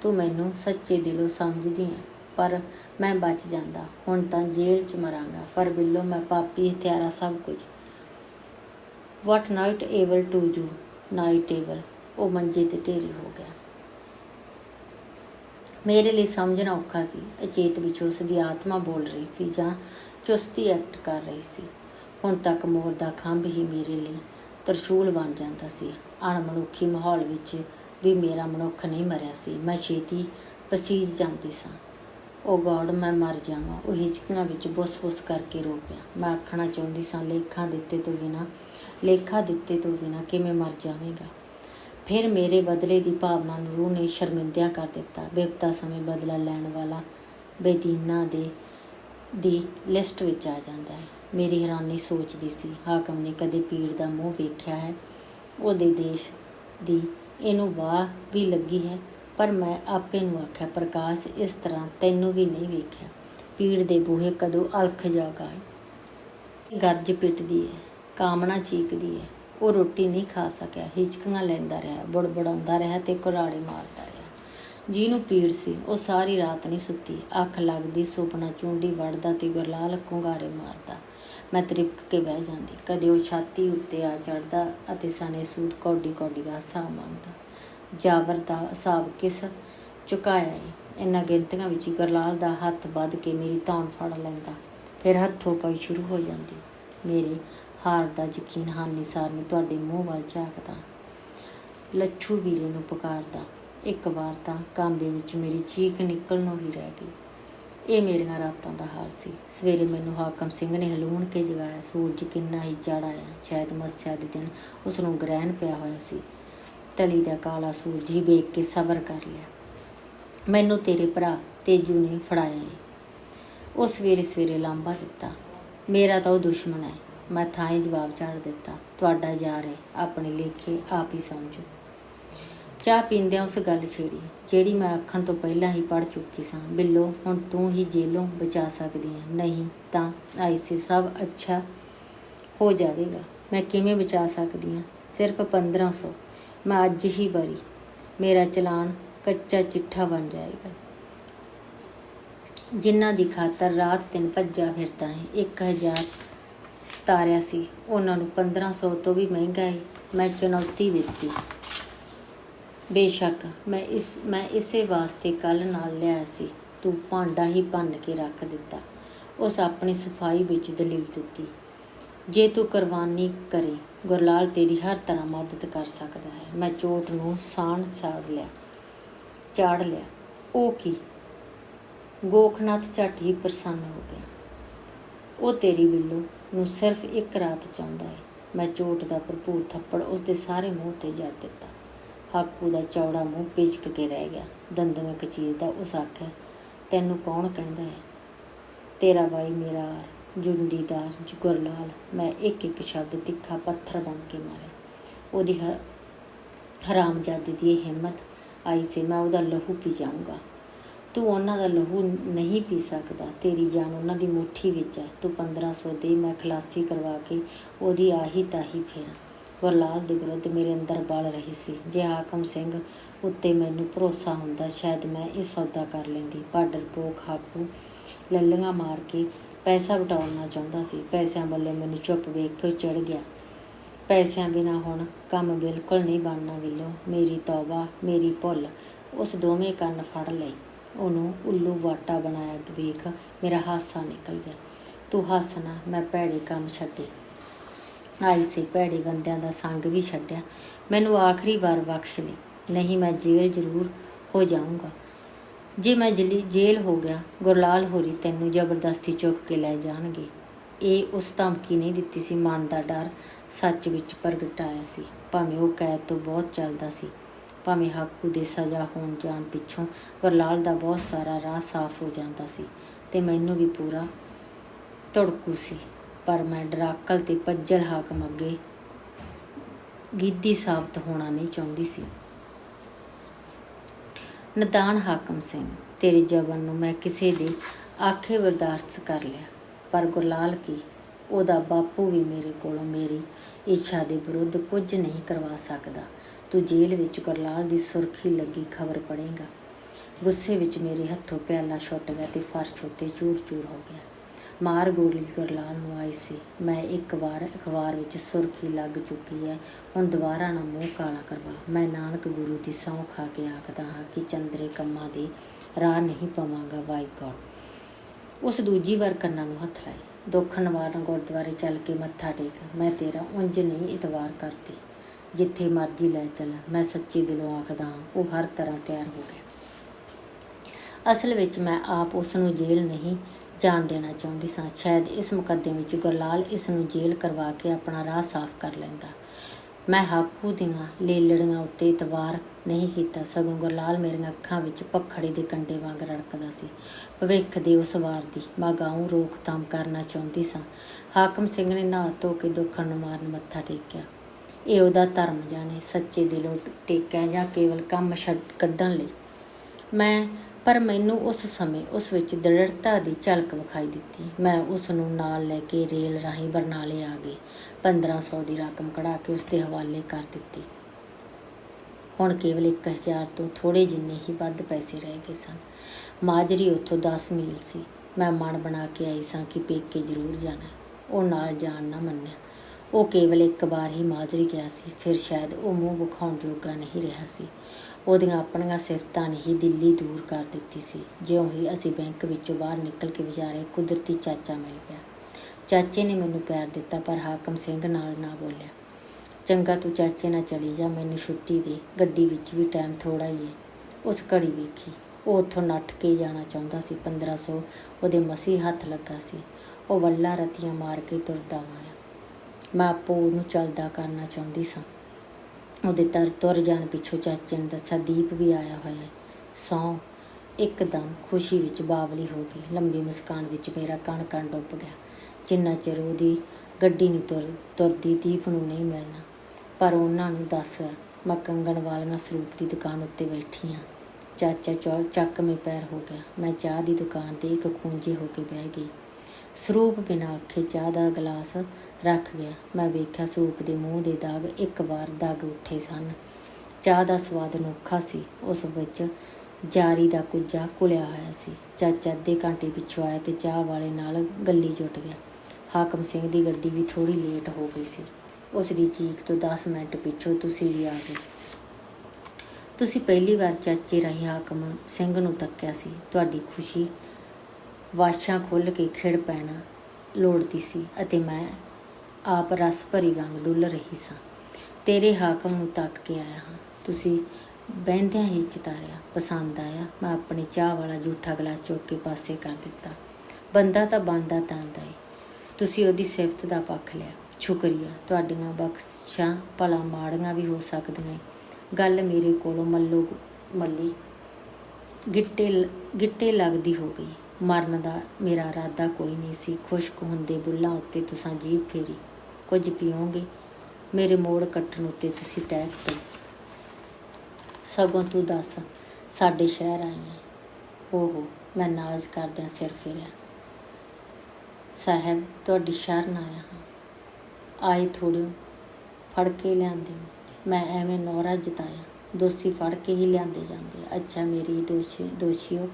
ਤੂੰ ਮੈਨੂੰ ਸੱਚੇ ਦਿਲੋਂ ਸਮਝਦੀ ਹੈ ਪਰ ਮੈਂ ਬਚ ਜਾਂਦਾ, ਹੁਣ ਤਾਂ ਜੇਲ੍ਹ 'ਚ ਮਰਾਂਗਾ, ਪਰ ਬਿੱਲੋ ਮੈਂ ਪਾਪੀ ਹਥਿਆਰਾ ਸਭ ਕੁਝ। What not able to you not able ਉਹ ਮੰਜੇ ਤੇ ਢੇਰੀ ਹੋ ਗਿਆ। ਮੇਰੇ ਲਈ ਸਮਝਣਾ ਔਖਾ ਸੀ, ਅਚੇਤ ਵਿੱਚ ਉਸ ਦੀ ਆਤਮਾ ਬੋਲ ਰਹੀ ਸੀ ਜਾਂ ਚੁਸਤੀ ਐਕਟ ਕਰ ਰਹੀ ਸੀ। ਹੁਣ ਤੱਕ ਮੋਰ ਦਾ ਖੰਭ ਹੀ ਮੇਰੇ ਲਈ ਤਰਸ਼ੂਲ ਬਣ ਜਾਂਦਾ ਸੀ। ਅਣਮਨੁੱਖੀ ਮਾਹੌਲ ਵਿੱਚ ਵੀ ਮੇਰਾ ਮਨੁੱਖ ਨਹੀਂ ਮਰਿਆ ਸੀ। ਮੈਂ ਛੇਤੀ ਪਸੀਜ ਜਾਂਦੀ ਸਾਂ। ਉਹ ਗੋਡ, ਮੈਂ ਮਰ ਜਾਵਾਂ। ਉਹ ਹਿਚਕੀਆਂ ਵਿੱਚ ਬੁੱਸ-ਬੁੱਸ ਕਰਕੇ ਰੋ ਪਿਆ। ਮੈਂ ਆਖਣਾ ਚਾਹੁੰਦੀ ਸਾਂ, ਲੇਖਾਂ ਦਿੱਤੇ ਤੋਂ ਬਿਨਾ, ਲੇਖਾ ਦਿੱਤੇ ਤੋਂ ਬਿਨਾ ਕਿਵੇਂ ਮਰ ਜਾਵੇਂਗਾ? ਫਿਰ ਮੇਰੇ ਬਦਲੇ ਦੀ ਭਾਵਨਾ ਨੂੰ ਰੂਹ ਨੇ ਸ਼ਰਮਿੰਦਿਆਂ ਕਰ ਦਿੱਤਾ। ਬਿਪਤਾ ਸਮੇਂ ਬਦਲਾ ਲੈਣ ਵਾਲਾ ਬੇਦੀਨਾ ਦੇ, ਦੀ ਲਿਸਟ ਵਿੱਚ ਆ ਜਾਂਦਾ ਹੈ। ਮੇਰੀ ਹੈਰਾਨੀ ਸੋਚਦੀ ਸੀ। ਹਾਕਮ ਨੇ ਕਦੇ ਪੀੜ ਦਾ ਮੂੰਹ ਵੇਖਿਆ ਹੈ? ਉਹਦੇ ਦੇਸ਼ ਦੀ ਇਹਨੂੰ ਵਾਹ ਵੀ ਲੱਗੀ ਹੈ? ਪਰ ਮੈਂ ਆਪੇ ਨੂੰ ਆਖਿਆ, ਪ੍ਰਕਾਸ਼, ਇਸ ਤਰ੍ਹਾਂ ਤੈਨੂੰ ਵੀ ਨਹੀਂ ਵੇਖਿਆ। ਪੀੜ ਦੇ ਬੂਹੇ ਕਦੋਂ ਅਲਖ ਜਾਗਾਏ ਗਰਜ ਪਿੱਟਦੀ ਹੈ ਕਾਮਨਾ ਚੀਕਦੀ ਹੈ ਉਹ ਰੋਟੀ ਨਹੀਂ ਖਾ ਸਕਿਆ, ਹਿਚਕੀਆਂ ਲੈਂਦਾ ਰਿਹਾ, ਬੜਬੜਾਉਂਦਾ ਰਿਹਾ ਤੇ ਕੁਰਾੜੇ ਮਾਰਦਾ ਰਿਹਾ। ਜਿਹਨੂੰ ਪੀੜ ਸੀ, ਉਹ ਸਾਰੀ ਰਾਤ ਨਹੀਂ ਸੁੱਤੀ। ਅੱਖ ਲੱਗਦੀ, ਸੁਪਨਾ ਚੁੰਡੀ ਵੜਦਾ ਤੇ ਗੁਰਲਾਲ ਕੁੰਗਾਰੇ ਮਾਰਦਾ। ਮੈਂ ਤ੍ਰਿਪਕ ਕੇ ਬਹਿ ਜਾਂਦੀ। ਕਦੇ ਉਹ ਛਾਤੀ ਉੱਤੇ ਆ ਚੜਦਾ ਅਤੇ ਸਨੇ ਸੂਤ ਕੌਡੀ ਕੌਡੀ ਦਾ ਹਿਸਾਬ ਮੰਗਦਾ। ਜਾਵਰ ਦਾ ਹਿਸਾਬ ਕਿਸ ਚੁਕਾਇਆ ਏ? ਇਹਨਾਂ ਗਿਣਤੀਆਂ ਵਿੱਚ ਗਰਲਾਲ ਦਾ ਹੱਥ ਵੱਧ ਕੇ ਮੇਰੀ ਧੌਣ ਫੜ ਲੈਂਦਾ। ਫਿਰ ਹੱਥੋਂ ਪਾਈ ਸ਼ੁਰੂ ਹੋ ਜਾਂਦੀ। ਮੇਰੇ ਹਾਰ ਦਾ ਯਕੀਨ ਹਾਨੀ ਸਾਰ ਨੂੰ ਤੁਹਾਡੇ ਮੂੰਹ ਵੱਲ ਝਾਕਦਾ। ਲੱਛੂ ਵੀਰੇ ਨੂੰ ਪੁਕਾਰਦਾ। ਇੱਕ ਵਾਰ ਤਾਂ ਕਾਂਬੇ ਵਿੱਚ ਮੇਰੀ ਚੀਕ ਨੂੰ ਹੀ ਰਹਿ ਗਈ। ਇਹ ਮੇਰੀਆਂ ਰਾਤਾਂ ਦਾ ਹਾਲ ਸੀ। ਸਵੇਰੇ ਮੈਨੂੰ ਹਾਕਮ ਸਿੰਘ ਨੇ ਹਲੂਣ ਕੇ ਜਗਾਇਆ। ਸੂਰਜ ਕਿੰਨਾ ਹੀ ਚੜ੍ਹ ਆਇਆ। ਸ਼ਾਇਦ ਮੱਸਿਆ ਦੇ ਦਿਨ ਉਸ ਨੂੰ ਗ੍ਰਹਿਣ ਪਿਆ ਹੋਇਆ ਸੀ। ਤਲੀ ਦਾ ਕਾਲਾ ਸੂਰਜੀ ਵੇਖ ਕੇ ਸਬਰ ਕਰ ਲਿਆ। ਮੈਨੂੰ ਤੇਰੇ ਭਰਾ ਤੇਜੂ ਨੇ ਫੜਾਇਆ ਏ। ਉਹ ਸਵੇਰੇ ਸਵੇਰੇ ਲਾਂਬਾ ਦਿੱਤਾ। ਮੇਰਾ ਤਾਂ ਉਹ ਦੁਸ਼ਮਣ ਹੈ। ਮੈਂ ਥਾਂ ਹੀ ਜਵਾਬ ਝਾੜ ਦਿੱਤਾ। ਤੁਹਾਡਾ ਯਾਰ ਹੈ ਆਪਣੇ ਲੇਖੇ ਆਪ ਹੀ ਸਮਝੋ। ਚਾਹ ਪੀਂਦਿਆਂ ਉਸ ਗੱਲ ਛੇੜੀ, ਜਿਹੜੀ ਮੈਂ ਆਖਣ ਤੋਂ ਪਹਿਲਾਂ ਹੀ ਪੜ ਚੁੱਕੀ ਸਾਂ। ਬਿੱਲੋ, ਹੁਣ ਤੂੰ ਹੀ ਜੇਲੋਂ ਬਚਾ ਸਕਦੀ ਹੈ ਨਹੀਂ ਤਾਂ ਐਸੇ ਸਭ ਅੱਛਾ ਹੋ ਜਾਵੇਗਾ। ਮੈਂ ਕਿਵੇਂ ਬਚਾ ਸਕਦੀ ਹਾਂ ਸਿਰਫ 1500 ਮੈਂ ਅੱਜ ਹੀ ਬਰੀ ਮੇਰਾ ਚਲਾਨ ਕੱਚਾ ਚਿੱਠਾ ਬਣ ਜਾਏਗਾ। ਜਿਨ੍ਹਾਂ ਦੀ ਖਾਤਰ ਰਾਤ ਦਿਨ ਭੱਜਾ ਫਿਰਦਾ ਹੈ 1000 ਤਾਰਿਆ ਸੀ। ਉਹਨਾਂ ਨੂੰ 1500 ਤੋਂ ਵੀ ਮਹਿੰਗਾ ਹੈ, ਮੈਂ ਚੁਣੌਤੀ ਦਿੱਤੀ। ਬੇਸ਼ੱਕ ਮੈਂ ਇਸ, ਮੈਂ ਇਸੇ ਵਾਸਤੇ ਕੱਲ ਨਾਲ ਲਿਆ ਸੀ। ਤੂੰ ਭਾਂਡਾ ਹੀ ਭੰਨ ਕੇ ਰੱਖ ਦਿੱਤਾ। ਉਸ ਆਪਣੀ ਸਫ਼ਾਈ ਵਿੱਚ ਦਲੀਲ ਦਿੱਤੀ। ਜੇ ਤੂੰ ਕੁਰਬਾਨੀ ਕਰੇ ਗੁਰਲਾਲ ਤੇਰੀ ਹਰ ਤਰ੍ਹਾਂ ਮਦਦ ਕਰ ਸਕਦਾ ਹੈ। ਮੈਂ ਚੋਟ ਨੂੰ ਸਾਣ ਛਾੜ ਲਿਆ, ਚਾੜ ਲਿਆ। ਉਹ ਕੀ? ਗੋਖਨਾਥ ਝੱਟ ਹੀ ਪ੍ਰਸੰਨ ਹੋ ਗਿਆ। ਉਹ ਤੇਰੀ ਬਿੱਲੂ ਨੂੰ ਸਿਰਫ ਇੱਕ ਰਾਤ ਚਾਹੁੰਦਾ ਹੈ। ਮੈਂ ਚੋਟ ਦਾ ਭਰਪੂਰ ਥੱਪੜ ਉਸ ਦੇ ਸਾਰੇ ਮੂੰਹ ਤੇ ਜੜ ਦਿੱਤਾ। ਹਾਕੂ ਦਾ ਚੌੜਾ ਮੂੰਹ ਪਿਚਕ ਕੇ ਰਹਿ ਗਿਆ। ਦੰਦਵੇਂ ਕਚੀਰਦਾ ਉਸ ਆਖਿਆ, ਤੈਨੂੰ ਕੌਣ ਕਹਿੰਦਾ ਹੈ? ਤੇਰਾ ਬਾਈ ਮੇਰਾ ਜੁੰਡੀਦਾਰ ਜੁਗਰਲਾਲ, ਮੈਂ ਇੱਕ ਇੱਕ ਸ਼ਬਦ ਤਿੱਖਾ ਪੱਥਰ ਬਣ ਕੇ ਮਾਰਿਆ ਉਹਦੀ ਹ ਦੀ ਹਿੰਮਤ ਆਈ ਸੀ, ਮੈਂ ਉਹਦਾ ਲਹੂ ਪੀ ਜਾਊਂਗਾ। ਤੂੰ ਉਹਨਾਂ ਦਾ ਲਹੂ ਨਹੀਂ ਪੀ ਸਕਦਾ, ਤੇਰੀ ਜਾਨ ਉਹਨਾਂ ਦੀ ਮੁੱਠੀ ਵਿੱਚ ਹੈ। ਤੂੰ 1500 ਦੇ ਮੈਂ ਖਲਾਸੀ ਕਰਵਾ ਕੇ ਉਹਦੀ ਆਹੀ ਤਾਹੀ ਫੇਰਾਂ। ਗੁਰਲਾਲ ਦੇ ਵਿਰੁੱਧ ਮੇਰੇ ਅੰਦਰ ਬਲ ਰਹੀ ਸੀ। ਜੇ ਹਾਕਮ ਸਿੰਘ ਉੱਤੇ ਮੈਨੂੰ ਭਰੋਸਾ ਹੁੰਦਾ, ਸ਼ਾਇਦ ਮੈਂ ਇਹ ਸੌਦਾ ਕਰ ਲੈਂਦੀ। ਪਰ ਪੋਖ ਹਾਪੂ ਲੱਲੀਆਂ ਮਾਰ ਕੇ ਪੈਸਾ ਵਟਾਉਣਾ ਚਾਹੁੰਦਾ ਸੀ। ਪੈਸਿਆਂ ਵੱਲੋਂ ਮੈਨੂੰ ਚੁੱਪ ਵੇਖ ਕੇ ਚੜ ਗਿਆ। ਪੈਸਿਆਂ ਬਿਨਾ ਹੁਣ ਕੰਮ ਬਿਲਕੁਲ ਨਹੀਂ ਬਣਨਾ ਵਿਲੋ ਮੇਰੀ ਤੌਬਾ, ਮੇਰੀ ਭੁੱਲ, ਉਸ ਦੋਵੇਂ ਕੰਨ ਫੜ ਲਈ ਉਹਨੂੰ ਉੱਲੂ ਵਾਟਾ ਬਣਾਇਆ ਵੇਖ ਮੇਰਾ ਹਾਸਾ ਨਿਕਲ ਗਿਆ। ਤੂੰ ਹੱਸਣਾ ਮੈਂ ਭੈੜੇ ਕੰਮ ਛੱਡੇ। ਆਈ ਸੀ ਭੈੜੇ ਬੰਦਿਆਂ ਦਾ ਸੰਗ ਵੀ ਛੱਡਿਆ। ਮੈਨੂੰ ਆਖਰੀ ਵਾਰ ਬਖਸ਼ ਲਈ ਨਹੀਂ, ਮੈਂ ਜੇਲ੍ਹ ਜ਼ਰੂਰ ਹੋ ਜਾਊਂਗਾ। ਜੇ ਮੈਂ ਜਲੀ ਜੇਲ੍ਹ ਹੋ ਗਿਆ, ਗੁਰਲਾਲ ਹੋਰੀ ਤੈਨੂੰ ਜ਼ਬਰਦਸਤੀ ਚੁੱਕ ਕੇ ਲੈ ਜਾਣਗੇ। ਇਹ ਉਸ ਧਮਕੀ ਨਹੀਂ ਦਿੱਤੀ ਸੀ, ਮਨ ਦਾ ਡਰ ਸੱਚ ਵਿੱਚ ਪ੍ਰਗਟਾਇਆ ਸੀ। ਭਾਵੇਂ ਉਹ ਕੈਦ ਤੋਂ ਬਹੁਤ ਚੱਲਦਾ ਸੀ, ਭਾਵੇਂ ਹਾਕੂ ਦੇ ਸਜ਼ਾ ਹੋਣ ਜਾਣ ਪਿੱਛੋਂ ਗੁਰਲਾਲ ਦਾ ਬਹੁਤ ਸਾਰਾ ਰਾਹ ਸਾਫ਼ ਹੋ ਜਾਂਦਾ ਸੀ ਤੇ ਮੈਨੂੰ ਵੀ ਪੂਰਾ ਧੜਕੂ ਸੀ, ਪਰ ਮੈਂ ਡਰਾਕਲ ਤੇ ਪੱਜਲ ਹਾਕਮ ਅੱਗੇ ਗਿੱਦੀ ਸਾਬਤ ਹੋਣਾ ਨਹੀਂ ਚਾਹੁੰਦੀ ਸੀ। ਨਦਾਨ ਹਾਕਮ ਸਿੰਘ, ਤੇਰੇ ਜਬਨ ਨੂੰ ਮੈਂ ਕਿਸੇ ਦੇ ਆਖੇ ਬਰਦਾਸ਼ਤ ਕਰ ਲਿਆ। ਪਰ ਗੁਰਲਾਲ ਕੀ? ਉਹਦਾ ਬਾਪੂ ਵੀ ਮੇਰੇ ਕੋਲੋਂ ਮੇਰੀ ਇੱਛਾ ਦੇ ਵਿਰੁੱਧ ਕੁਝ ਨਹੀਂ ਕਰਵਾ ਸਕਦਾ। ਤੂੰ ਜੇਲ੍ਹ ਵਿੱਚ ਗੁਰਲਾਲ ਦੀ ਸੁਰਖੀ ਲੱਗੀ ਖਬਰ ਪੜੇਗਾ ਗੁੱਸੇ ਵਿੱਚ ਮੇਰੇ ਹੱਥੋਂ ਪਿਆਲਾ ਛੁੱਟ ਗਿਆ ਤੇ ਫਰਸ਼ ਉੱਤੇ ਚੂਰ-ਚੂਰ ਹੋ ਗਿਆ। ਮਾਰ ਗੋਲੀ ਗੁਰਲਾਲ ਨੂੰ ਆਈ ਸੀ। ਮੈਂ ਇੱਕ ਵਾਰ ਅਖਬਾਰ ਵਿੱਚ ਸੁਰਖੀ ਲੱਗ ਚੁੱਕੀ ਹੈ ਹੁਣ ਦੁਬਾਰਾ ਨਾ ਮੂੰਹ ਕਾਲਾ ਕਰਵਾ। ਮੈਂ ਨਾਨਕ ਗੁਰੂ ਦੀ ਸਹੁੰ ਖਾ ਕੇ ਆਖਦਾ ਹਾਂ ਕਿ ਚੰਦਰੇ ਕੰਮਾਂ ਦੇ ਰਾਹ ਨਹੀਂ ਪਵਾਂਗਾ ਵਾਈ ਗॉड ਉਸ ਦੂਜੀ ਵਾਰ ਕੰਨਾਂ ਨੂੰ ਹੱਥ ਲਾਏ ਦੁੱਖ ਨਿਵਾਰਨ ਗੁਰਦੁਆਰੇ ਚੱਲ ਕੇ ਮੱਥਾ ਟੇਕ। ਮੈਂ ਤੇਰਾ ਉਂਝ ਨਹੀਂ ਇਤਵਾਰ ਕਰਦੀ, ਜਿੱਥੇ ਮਰਜ਼ੀ ਲੈ ਚੱਲ। ਮੈਂ ਸੱਚੇ ਦਿਲੋਂ ਆਖਦਾ ਹਾਂ, ਉਹ ਹਰ ਤਰ੍ਹਾਂ ਤਿਆਰ ਹੋ ਗਿਆ। ਅਸਲ ਵਿੱਚ ਮੈਂ ਆਪ ਉਸ ਨੂੰ ਜੇਲ੍ਹ ਨਹੀਂ ਜਾਣ ਦੇਣਾ ਚਾਹੁੰਦੀ ਸਾਂ। ਸ਼ਾਇਦ ਇਸ ਮੁਕੱਦਮੇ ਵਿੱਚ ਗੁਰਲਾਲ ਇਸ ਨੂੰ ਜੇਲ੍ਹ ਕਰਵਾ ਕੇ ਆਪਣਾ ਰਾਹ ਸਾਫ਼ ਕਰ ਲੈਂਦਾ। ਮੈਂ ਹਾਕੂ ਦੀਆਂ ਲੇਲੜੀਆਂ ਉੱਤੇ ਇਤਵਾਰ ਨਹੀਂ ਕੀਤਾ। ਸਗੋਂ ਗੁਰਲਾਲ ਮੇਰੀਆਂ ਅੱਖਾਂ ਵਿੱਚ ਪਖੜੇ ਦੇ ਕੰਡੇ ਵਾਂਗ ਰੜਕਦਾ ਸੀ। ਭਵਿੱਖ ਦੇ ਉਸ ਵਾਰ ਦੀ ਮੈਂ ਗਾਉਂ ਰੋਕਥਾਮ ਕਰਨਾ ਚਾਹੁੰਦੀ ਸਾਂ। ਹਾਕਮ ਸਿੰਘ ਨੇ ਨਹਾ ਧੋ ਕੇ ਦੁੱਖਣ ਨੂੰ ਮਾਰਨ ਮੱਥਾ ਟੇਕਿਆ। ਇਹ ਉਹਦਾ ਧਰਮ ਜਾਣੇ, ਸੱਚੇ ਦਿਲੋਂ ਟੇਕਿਆ ਜਾਂ ਕੇਵਲ ਕੰਮ ਛੱਡ ਕੱਢਣ ਲਈ। ਮੈਂ ਪਰ ਮੈਨੂੰ ਉਸ ਸਮੇਂ ਉਸ ਵਿੱਚ ਦ੍ਰਿੜਤਾ ਦੀ ਝਲਕ ਵਿਖਾਈ ਦਿੱਤੀ। ਮੈਂ ਉਸ ਨੂੰ ਨਾਲ ਲੈ ਕੇ ਰੇਲ ਰਾਹੀਂ ਬਰਨਾਲੇ ਆ ਗਈ। 1500 ਦੀ ਰਕਮ ਕਢਾ ਕੇ ਉਸ ਦੇ ਹਵਾਲੇ ਕਰ ਦਿੱਤੀ। ਹੁਣ ਕੇਵਲ 1000 ਤੋਂ ਥੋੜੇ ਜਿੰਨੇ ਹੀ ਵੱਧ ਪੈਸੇ ਰਹਿ ਗਏ ਸਨ। ਮਾਜਰੀ ਉੱਥੋਂ 10 ਮੀਲ ਸੀ। ਮੈਂ ਮਨ ਬਣਾ ਕੇ ਆਈ ਸਾਂ ਕਿ ਪੇਕੇ ਜ਼ਰੂਰ ਜਾਣਾ। ਉਹ ਨਾਲ ਜਾਣ ਨਾ ਮੰਨਿਆ। ਉਹ ਕੇਵਲ ਇੱਕ ਵਾਰ ਹੀ ਮਾਜਰੀ ਗਿਆ ਸੀ। ਫਿਰ ਸ਼ਾਇਦ ਉਹ ਮੂੰਹ ਵਿਖਾਉਣ ਜੋਗਾ ਨਹੀਂ ਰਿਹਾ ਸੀ। ਉਹਦੀਆਂ ਆਪਣੀਆਂ ਸਿਫਤਾਂ ਨੇ ਹੀ ਦਿੱਲੀ ਦੂਰ ਕਰ ਦਿੱਤੀ ਸੀ। ਜਿਉਂ ਹੀ ਅਸੀਂ ਬੈਂਕ ਵਿੱਚੋਂ ਬਾਹਰ ਨਿਕਲ ਕੇ ਵਿਚਾਰੇ ਕੁਦਰਤੀ ਚਾਚਾ ਮਿਲ ਪਿਆ। ਚਾਚੇ ਨੇ ਮੈਨੂੰ ਪਿਆਰ ਦਿੱਤਾ, ਪਰ ਹਾਕਮ ਸਿੰਘ ਨਾਲ ਨਾ ਬੋਲਿਆ। ਚੰਗਾ ਤੂੰ ਚਾਚੇ ਨਾਲ ਚਲੀ ਜਾ, ਮੈਨੂੰ ਛੁੱਟੀ ਦੇ। ਗੱਡੀ ਵਿੱਚ ਵੀ ਟਾਈਮ ਥੋੜਾ ਹੀ ਹੈ। ਉਸ ਘੜੀ ਵੇਖੀ। ਉਹ ਉੱਥੋਂ ਨੱਠ ਕੇ ਜਾਣਾ ਚਾਹੁੰਦਾ ਸੀ। 1500 ਉਹਦੇ ਮਸੀ ਹੱਥ ਲੱਗਾ ਸੀ। ਉਹ ਵੱਲਾ ਰਤੀਆਂ ਮਾਰ ਕੇ ਤੁਰਦਾ ਆਇਆ। ਮੈਂ ਆਪੋ ਉਹਨੂੰ ਚੱਲਦਾ ਕਰਨਾ ਚਾਹੁੰਦੀ ਸਾਂ। ਉਹਦੇ ਤਰ ਤੁਰ ਜਾਣ ਪਿੱਛੋਂ ਚਾਚੇ ਨੇ ਦੱਸਿਆ, ਦੀਪ ਵੀ ਆਇਆ ਹੋਇਆ ਹੈ। ਸੌ ਇੱਕਦਮ ਖੁਸ਼ੀ ਵਿੱਚ ਬਾਵਲੀ ਹੋ ਗਈ। ਲੰਬੀ ਮੁਸਕਾਨ ਵਿੱਚ ਮੇਰਾ ਕਣ ਕਣ ਡੁੱਬ ਗਿਆ। ਜਿੰਨਾ ਚਿਰ ਉਹਦੀ ਗੱਡੀ ਨਹੀਂ ਤੁਰ, ਤੁਰਦੀ ਦੀਪ ਨੂੰ ਨਹੀਂ ਮਿਲਣਾ, ਪਰ ਉਹਨਾਂ ਨੂੰ ਦੱਸ, ਮੈਂ ਕੰਗਣ ਵਾਲੀਆਂ ਸਰੂਪ ਦੀ ਦੁਕਾਨ ਉੱਤੇ ਬੈਠੀ ਹਾਂ। ਚਾਚਾ ਚੌ ਚੱਕਵੇਂ ਪੈਰ ਹੋ ਗਿਆ। ਮੈਂ ਚਾਹ ਦੀ ਦੁਕਾਨ ਤੇ ਇੱਕ ਖੂੰਜੇ ਹੋ ਕੇ ਬਹਿ ਗਈ। ਸਰੂਪ ਬਿਨਾਂ ਅੱਖੇ ਚਾਹ ਦਾ ਗਲਾਸ ਰੱਖ ਗਿਆ। ਮੈਂ ਵੇਖਿਆ ਸੂਪ ਦੇ ਮੂੰਹ ਦੇ ਦਾਗ ਇੱਕ ਵਾਰ ਦਾਗ ਉੱਠੇ ਸਨ। ਚਾਹ ਦਾ ਸਵਾਦ ਅਨੋਖਾ ਸੀ। ਉਸ ਵਿੱਚ ਜਾਰੀ ਦਾ ਕੁੱਜਾ ਕੁਲਿਆ ਹੋਇਆ ਸੀ। ਚਾਚਾ ਅੱਧੇ ਘੰਟੇ ਪਿੱਛੋਂ ਆਇਆ ਤੇ ਚਾਹ ਵਾਲੇ ਨਾਲ ਗੱਲੀ ਜੁਟ ਗਿਆ। ਹਾਕਮ ਸਿੰਘ ਦੀ ਗੱਡੀ ਵੀ ਥੋੜੀ ਲੇਟ ਹੋ ਗਈ ਸੀ। ਉਸ ਦੀ ਚੀਕ ਤੋਂ 10 ਮਿੰਟ ਪਿੱਛੋਂ ਤੁਸੀਂ ਵੀ ਆ ਗਏ। ਤੁਸੀਂ ਪਹਿਲੀ ਵਾਰ ਚਾਚੇ ਰਾਹੀਂ ਹਾਕਮ ਸਿੰਘ ਨੂੰ ਤੱਕਿਆ ਸੀ। ਤੁਹਾਡੀ ਖੁਸ਼ੀ ਵਾਸ਼ਾਂ ਖੁੱਲ ਕੇ ਖਿੜ ਪੈਣਾ ਲੋੜਦੀ ਸੀ ਅਤੇ ਮੈਂ ਆਪ ਰਸ ਭਰੀ ਵਾਂਗ ਡੁੱਲ ਰਹੀ ਸਾਂ। ਤੇਰੇ ਹਾਕਮ ਨੂੰ ਤੱਕ ਕੇ ਆਇਆ ਹਾਂ। ਤੁਸੀਂ ਬਹਿੰਦਿਆਂ ਹੀ ਚਿਤਾਰਿਆ, ਪਸੰਦ ਆਇਆ। ਮੈਂ ਆਪਣੀ ਚਾਹ ਵਾਲਾ ਝੂਠਾ ਗਲਾ ਚੁੱਕ ਕੇ ਪਾਸੇ ਕਰ ਦਿੱਤਾ। ਬੰਦਾ ਤਾਂ ਬਣਦਾ ਤਾਂਦਾ ਏ। ਤੁਸੀਂ ਉਹਦੀ ਸਿਫਤ ਦਾ ਪੱਖ ਲਿਆ। ਸ਼ੁਕਰੀਆ। ਤੁਹਾਡੀਆਂ ਬਖਸ਼ਾਂ ਭਲਾ ਮਾੜੀਆਂ ਵੀ ਹੋ ਸਕਦੀਆਂ ਏ। ਗੱਲ ਮੇਰੇ ਕੋਲੋਂ ਮੱਲੋ ਮੱਲੀ। ਗਿੱਟੇ ਗਿੱਟੇ ਲੱਗਦੀ ਹੋ ਗਈ। ਮਰਨ ਦਾ ਮੇਰਾ ਇਰਾਦਾ ਕੋਈ ਨਹੀਂ ਸੀ। ਖੁਸ਼ਕ ਹੁੰਦੇ ਬੁੱਲਾਂ ਉੱਤੇ ਤੁਸਾਂ ਜੀਭ ਫੇਰੀ। ਕੁਝ ਪੀਓਗੇ। ਮੇਰੇ ਮੋੜ ਕੱਟਣ ਉੱਤੇ ਤੁਸੀਂ ਟੈਕ ਪਏ। ਸਗੋਂ ਤੂੰ ਦੱਸ, ਸਾਡੇ ਸ਼ਹਿਰ ਆਈ ਹੈ ਓਹੋ, ਮੈਂ ਨਾਜ਼ ਕਰਦਿਆਂ ਸਿਰ ਫੇਰਿਆ। ਸਾਹਿਬ, ਤੁਹਾਡੀ ਸ਼ਰਨ ਆਇਆ ਹਾਂ। ਆਏ ਥੋੜਿਓ ਫੜ ਕੇ ਲਿਆਂਦੇ ਹੋ। ਮੈਂ ਐਵੇਂ ਨੌਰਾ ਜਿਤਾਇਆ, ਦੋਸ਼ੀ ਫੜ ਕੇ ਹੀ ਲਿਆਂਦੇ ਜਾਂਦੇ ਅੱਛਾ ਮੇਰੀ ਦੋਸ਼ੀ, ਦੋਸ਼ੀਓ,